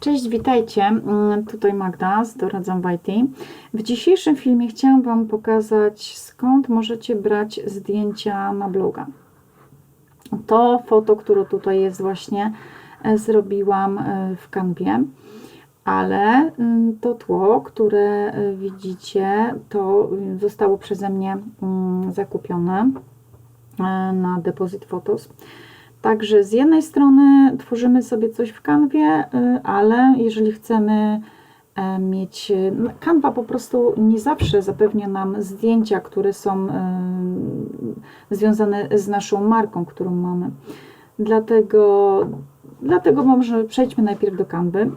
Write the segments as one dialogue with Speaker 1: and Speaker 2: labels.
Speaker 1: Cześć, witajcie. Mm, Tutaj Magda z Doradzam IT. W dzisiejszym filmie chciałam Wam pokazać, skąd możecie brać zdjęcia na bloga. To foto, które tutaj jest właśnie, e, zrobiłam e, w kanwie, ale mm, to tło, które e, widzicie, to mm, zostało przeze mnie mm, zakupione na Deposit Photos. Także z jednej strony tworzymy sobie coś w kanwie, y, ale jeżeli chcemy e, mieć. no, Canva po prostu nie zawsze zapewnia nam zdjęcia, które są y, związane z naszą marką, którą mamy. Dlatego, dlatego może przejdźmy najpierw do kanwy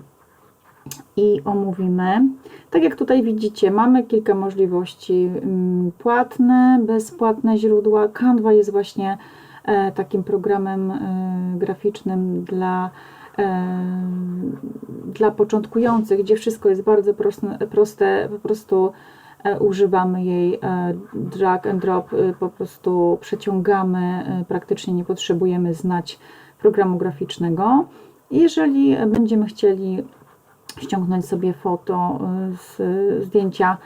Speaker 1: i omówimy. Tak jak tutaj widzicie, mamy kilka możliwości mm, płatne, bezpłatne źródła. Canva jest właśnie takim programem e, graficznym dla, e, dla początkujących, gdzie wszystko jest bardzo proste, po prostu e, używamy jej e, drag and drop, e, po prostu przeciągamy, e, praktycznie nie potrzebujemy znać programu graficznego. Jeżeli będziemy chcieli ściągnąć sobie foto, z, zdjęcia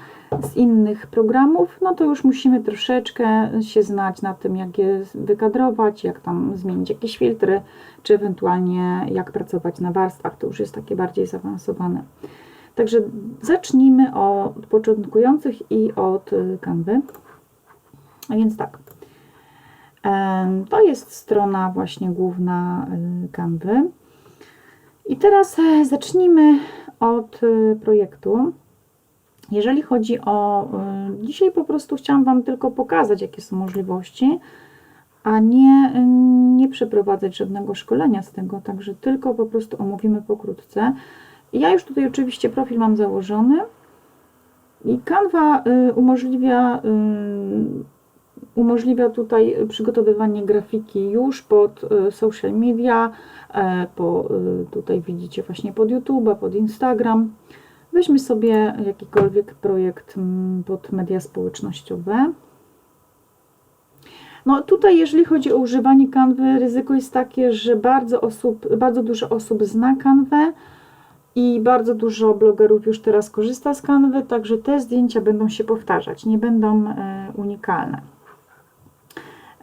Speaker 1: z innych programów, no to już musimy troszeczkę się znać na tym, jak je wykadrować, jak tam zmienić jakieś filtry, czy ewentualnie jak pracować na warstwach. To już jest takie bardziej zaawansowane. Także zacznijmy od początkujących i od y, kanwy. A więc tak. To jest strona właśnie główna y, kanwy. I teraz e, zacznijmy od e, projektu. Jeżeli chodzi o. e, Dzisiaj po prostu chciałam Wam tylko pokazać, jakie są możliwości, a nie, e, nie przeprowadzać żadnego szkolenia z tego, także tylko po prostu omówimy pokrótce. Ja już tutaj oczywiście profil mam założony i Canva e, umożliwia, umożliwia tutaj przygotowywanie grafiki już pod social media, e, po, tutaj widzicie właśnie pod YouTube, pod Instagram. Weźmy sobie jakikolwiek projekt mm, pod media społecznościowe. No tutaj, jeżeli chodzi o używanie kanwy, ryzyko jest takie, że bardzo, osób, bardzo dużo osób zna kanwę i bardzo dużo blogerów już teraz korzysta z kanwy, także te zdjęcia będą się powtarzać, nie będą e, unikalne.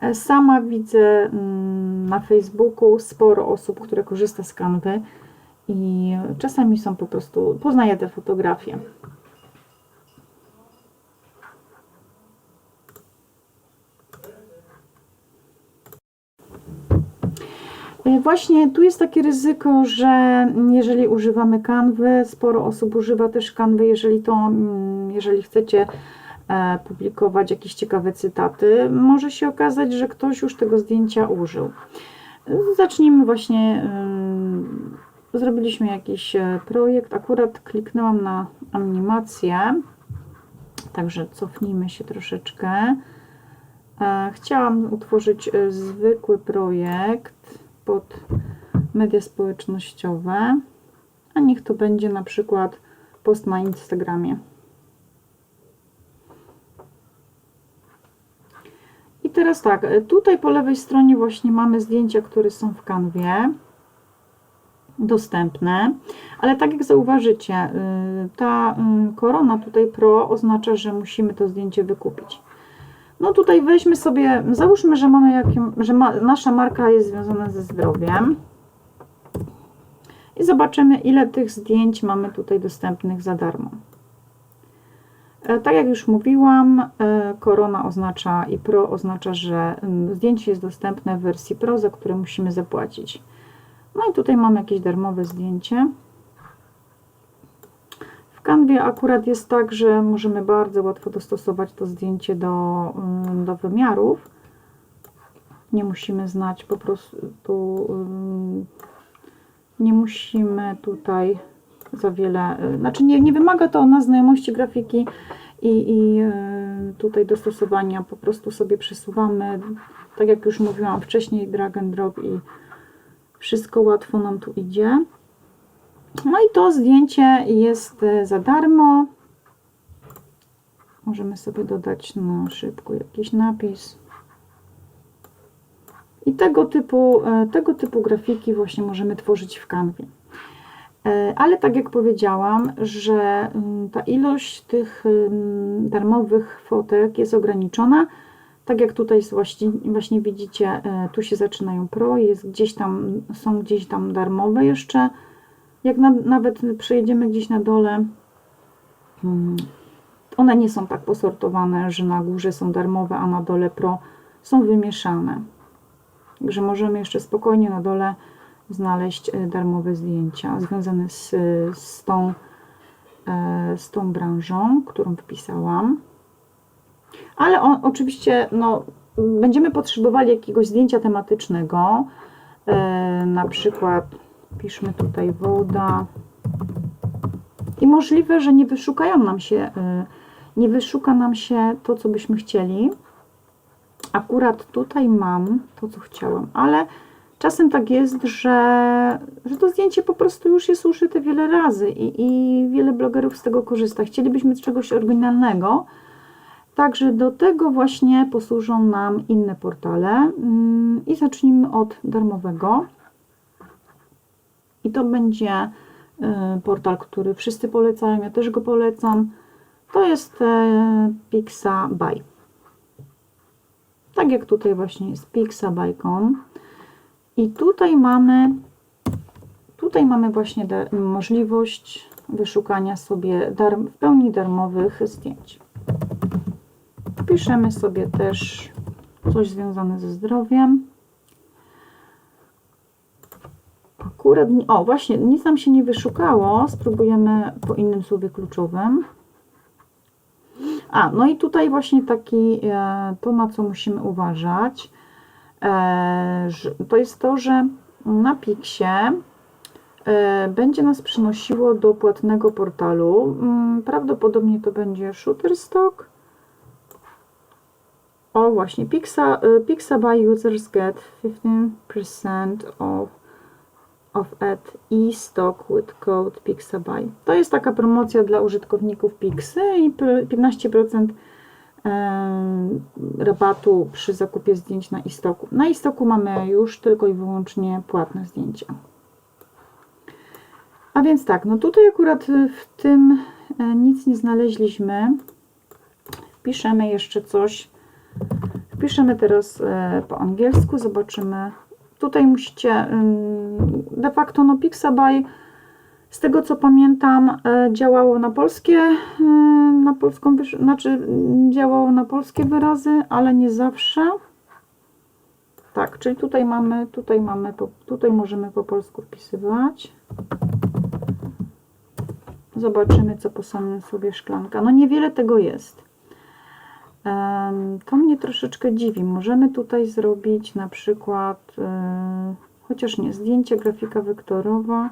Speaker 1: E, Sama widzę mm, na Facebooku sporo osób, które korzysta z kanwy i czasami są po prostu, poznaję te fotografie. E, Właśnie tu jest takie ryzyko, że jeżeli używamy kanwy, sporo osób używa też kanwy, jeżeli to, mm, jeżeli chcecie e, publikować jakieś ciekawe cytaty, może się okazać, że ktoś już tego zdjęcia użył. Zacznijmy właśnie, zrobiliśmy jakiś e, projekt, akurat kliknęłam na animację, także cofnijmy się troszeczkę. E, Chciałam utworzyć e, zwykły projekt pod media społecznościowe, a niech to będzie na przykład post na Instagramie. I teraz tak, tutaj po lewej stronie właśnie mamy zdjęcia, które są w kanwie dostępne, ale tak jak zauważycie, y, ta y, korona tutaj Pro oznacza, że musimy to zdjęcie wykupić. No tutaj weźmy sobie, załóżmy, że mamy jakim, że ma, nasza marka jest związana ze zdrowiem i zobaczymy, ile tych zdjęć mamy tutaj dostępnych za darmo. E, Tak jak już mówiłam, e, Korona oznacza i Pro oznacza, że mm, zdjęcie jest dostępne w wersji Pro, za które musimy zapłacić. No i tutaj mamy jakieś darmowe zdjęcie. W kanwie akurat jest tak, że możemy bardzo łatwo dostosować to zdjęcie do, mm, do wymiarów. Nie musimy znać po prostu, mm, nie musimy tutaj za wiele, y, znaczy nie, nie wymaga to od nas znajomości grafiki i, i y, tutaj dostosowania po prostu sobie przesuwamy, tak jak już mówiłam wcześniej, drag and drop i wszystko łatwo nam tu idzie. No i to zdjęcie jest e, za darmo. Możemy sobie dodać na szybko jakiś napis. I tego typu, e, tego typu grafiki właśnie możemy tworzyć w kanwie. E, Ale tak jak powiedziałam, że mm, ta ilość tych darmowych fotek jest ograniczona. Tak jak tutaj właśnie, właśnie widzicie, e, tu się zaczynają pro, jest gdzieś tam, są gdzieś tam darmowe jeszcze. Jak na, nawet przejedziemy gdzieś na dole, mm, one nie są tak posortowane, że na górze są darmowe, a na dole pro są wymieszane. Także możemy jeszcze spokojnie na dole znaleźć e, darmowe zdjęcia związane z, z, tą, e, z tą branżą, którą wpisałam. Ale on, oczywiście no, będziemy potrzebowali jakiegoś zdjęcia tematycznego. E, na przykład piszmy tutaj woda. I możliwe, że nie wyszukają nam się, e, nie wyszuka nam się to, co byśmy chcieli. Akurat tutaj mam to, co chciałam, ale czasem tak jest, że, że to zdjęcie po prostu już jest uszyte wiele razy i, i wiele blogerów z tego korzysta. Chcielibyśmy czegoś oryginalnego, Także do tego właśnie posłużą nam inne portale. Mm, I zacznijmy od darmowego. I to będzie y, portal, który wszyscy polecają, ja też go polecam. To jest e, Pixabay. Tak jak tutaj właśnie jest Pixabay.com. I tutaj mamy tutaj mamy właśnie możliwość wyszukania sobie dar- w pełni darmowych zdjęć. Piszemy sobie też coś związane ze zdrowiem. Akurat, o właśnie, nic nam się nie wyszukało. Spróbujemy po innym słowie kluczowym. A, no i tutaj właśnie taki, e, to na co musimy uważać, e, to jest to, że na Pixie e, będzie nas przynosiło do płatnego portalu. Mm, Prawdopodobnie to będzie Shutterstock. O właśnie, Pixa, y, Pixabay users get 15% of, of at e-stock with code Pixabay. To jest taka promocja dla użytkowników Pixy i p- 15% em, rabatu przy zakupie zdjęć na e-stocku. Na e-stocku mamy już tylko i wyłącznie płatne zdjęcia. A więc tak, no tutaj akurat w tym e, nic nie znaleźliśmy. Piszemy jeszcze coś Wpiszemy teraz e, po angielsku, zobaczymy. Tutaj musicie de facto no Pixabay z tego co pamiętam e, działało na polskie na polską znaczy działało na polskie wyrazy, ale nie zawsze. Tak, czyli tutaj mamy tutaj mamy tutaj możemy po polsku wpisywać. Zobaczymy co po samym sobie szklanka. No niewiele tego jest. To mnie troszeczkę dziwi. Możemy tutaj zrobić na przykład, e, chociaż nie, zdjęcie, grafika wektorowa.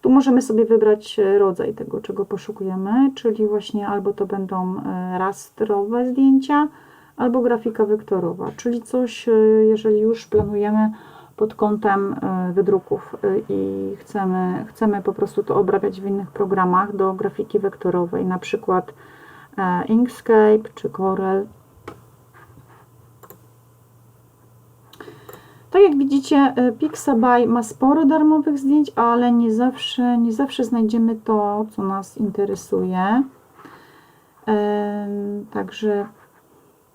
Speaker 1: Tu możemy sobie wybrać e, rodzaj tego, czego poszukujemy, czyli właśnie albo to będą e, rastrowe zdjęcia, albo grafika wektorowa, czyli coś, e, jeżeli już planujemy pod kątem wydruków i chcemy, chcemy po prostu to obrabiać w innych programach do grafiki wektorowej, na przykład Inkscape czy Corel. Tak jak widzicie, e, Pixabay ma sporo darmowych zdjęć, ale nie zawsze, nie zawsze znajdziemy to, co nas interesuje. Em, Także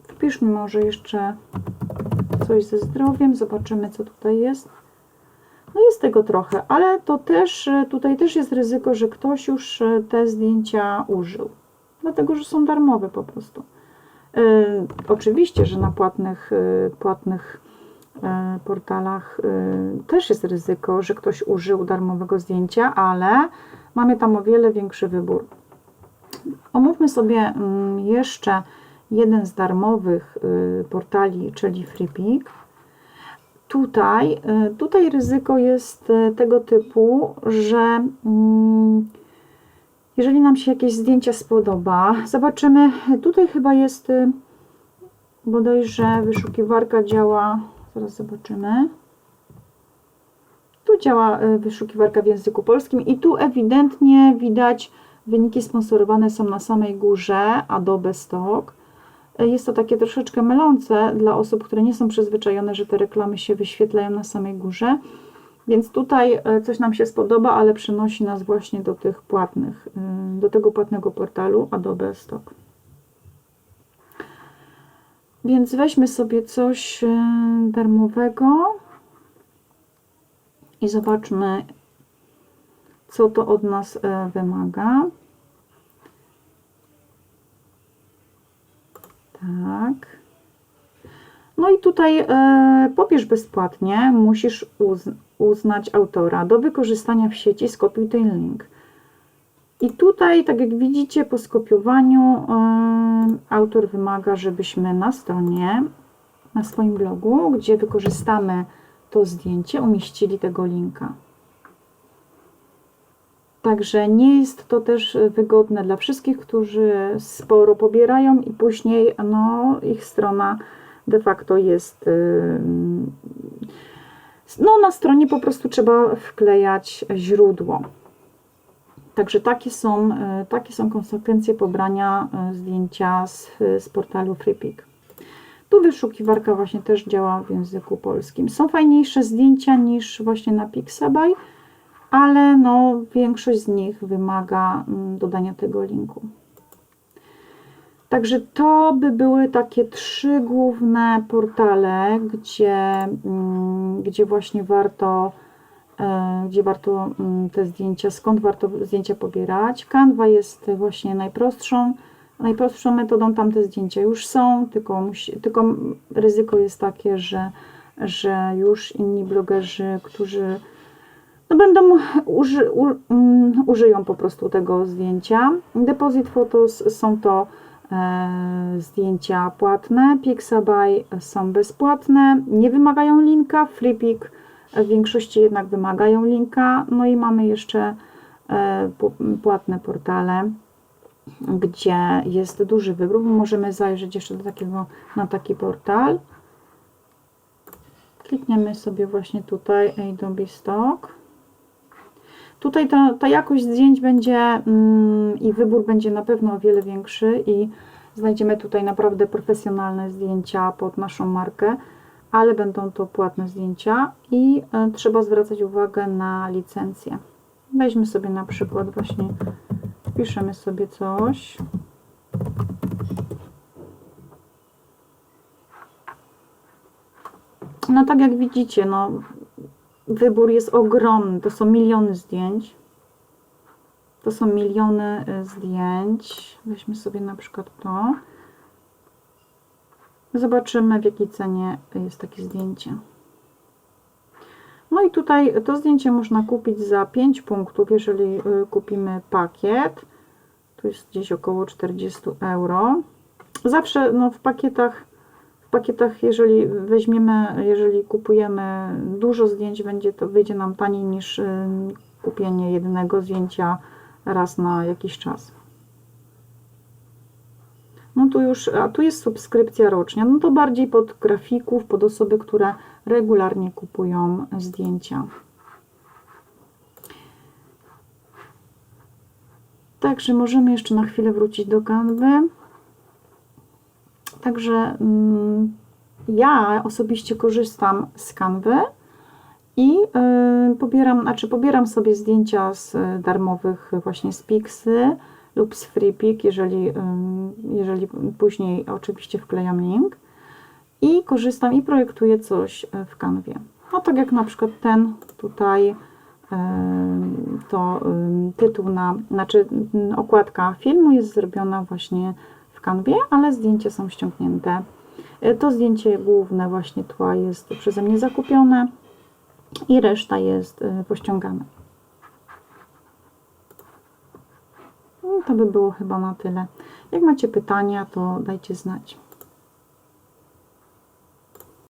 Speaker 1: wpiszmy może jeszcze coś ze zdrowiem, zobaczymy co tutaj jest. No jest tego trochę, ale to też, e, tutaj też jest ryzyko, że ktoś już e, te zdjęcia użył dlatego że są darmowe po prostu. E, oczywiście, że na płatnych, e, płatnych e, portalach e, też jest ryzyko, że ktoś użył darmowego zdjęcia, ale mamy tam o wiele większy wybór. Omówmy sobie mm, jeszcze jeden z darmowych e, portali, czyli FreePic. Tutaj, e, tutaj ryzyko jest e, tego typu, że mm, jeżeli nam się jakieś zdjęcie spodoba, zobaczymy, tutaj chyba jest y, bodajże wyszukiwarka działa, zaraz zobaczymy. Tu działa y, wyszukiwarka w języku polskim i tu ewidentnie widać wyniki sponsorowane są na samej górze Adobe Stock. Y, Jest to takie troszeczkę mylące dla osób, które nie są przyzwyczajone, że te reklamy się wyświetlają na samej górze. Więc tutaj e, coś nam się spodoba, ale przenosi nas właśnie do tych płatnych, y, do tego płatnego portalu Adobe Stock. Więc weźmy sobie coś y, darmowego i zobaczmy, co to od nas e, wymaga. Tak. No i tutaj e, pobierz bezpłatnie, musisz uz, uznać autora. Do wykorzystania w sieci skopiuj ten link. I tutaj, tak jak widzicie, po skopiowaniu e, autor wymaga, żebyśmy na stronie, na swoim blogu, gdzie wykorzystamy to zdjęcie, umieścili tego linka. Także nie jest to też wygodne dla wszystkich, którzy sporo pobierają i później no, ich strona de facto jest. No, na stronie po prostu trzeba wklejać źródło. Także takie są, y, takie są konsekwencje pobrania y, zdjęcia z, z portalu FreePic. Tu wyszukiwarka właśnie też działa w języku polskim. Są fajniejsze zdjęcia niż właśnie na Pixabay, ale no, większość z nich wymaga dodania tego linku. Także to by były takie trzy główne portale, gdzie, mm, gdzie właśnie warto, e, gdzie warto mm, te zdjęcia, skąd warto zdjęcia pobierać. Canva jest właśnie najprostszą, najprostszą metodą, tam te zdjęcia już są, tylko, musi, tylko ryzyko jest takie, że, że już inni blogerzy, którzy no będą uży, u, um, użyją po prostu tego zdjęcia. Deposit Photos są to zdjęcia płatne, Pixabay są bezpłatne, nie wymagają linka, Flipik w większości jednak wymagają linka. No i mamy jeszcze e, płatne portale, gdzie jest duży wybór. Możemy zajrzeć jeszcze do takiego, na taki portal. Klikniemy sobie właśnie tutaj Adobe Stock. Tutaj ta, ta jakość zdjęć będzie mm, i wybór będzie na pewno o wiele większy i znajdziemy tutaj naprawdę profesjonalne zdjęcia pod naszą markę, ale będą to płatne zdjęcia i y, trzeba zwracać uwagę na licencję. Weźmy sobie na przykład właśnie, wpiszemy sobie coś. No tak jak widzicie, no wybór jest ogromny. To są miliony zdjęć. To są miliony y, zdjęć. Weźmy sobie na przykład to. Zobaczymy, w jakiej cenie jest takie zdjęcie. No i tutaj to zdjęcie można kupić za 5 punktów, jeżeli y, kupimy pakiet. Tu jest gdzieś około 40 euro. Zawsze no, w pakietach pakietach, jeżeli weźmiemy, jeżeli kupujemy dużo zdjęć, będzie to wyjdzie nam taniej niż y, kupienie jednego zdjęcia raz na jakiś czas. No tu już, a tu jest subskrypcja roczna, no to bardziej pod grafików, pod osoby, które regularnie kupują zdjęcia. Także możemy jeszcze na chwilę wrócić do kanwy. Także mm, ja osobiście korzystam z kanwy i y, pobieram, znaczy pobieram sobie zdjęcia z darmowych właśnie z Pixy lub z FreePic, jeżeli, y, jeżeli później oczywiście wklejam link i korzystam i projektuję coś w kanwie. No tak jak na przykład ten tutaj y, to tytuł na, znaczy okładka filmu jest zrobiona właśnie kanwie, ale zdjęcia są ściągnięte. E, to zdjęcie główne właśnie tła jest przeze mnie zakupione i reszta jest e, pościągana. No, to by było chyba na tyle. Jak macie pytania, to dajcie znać.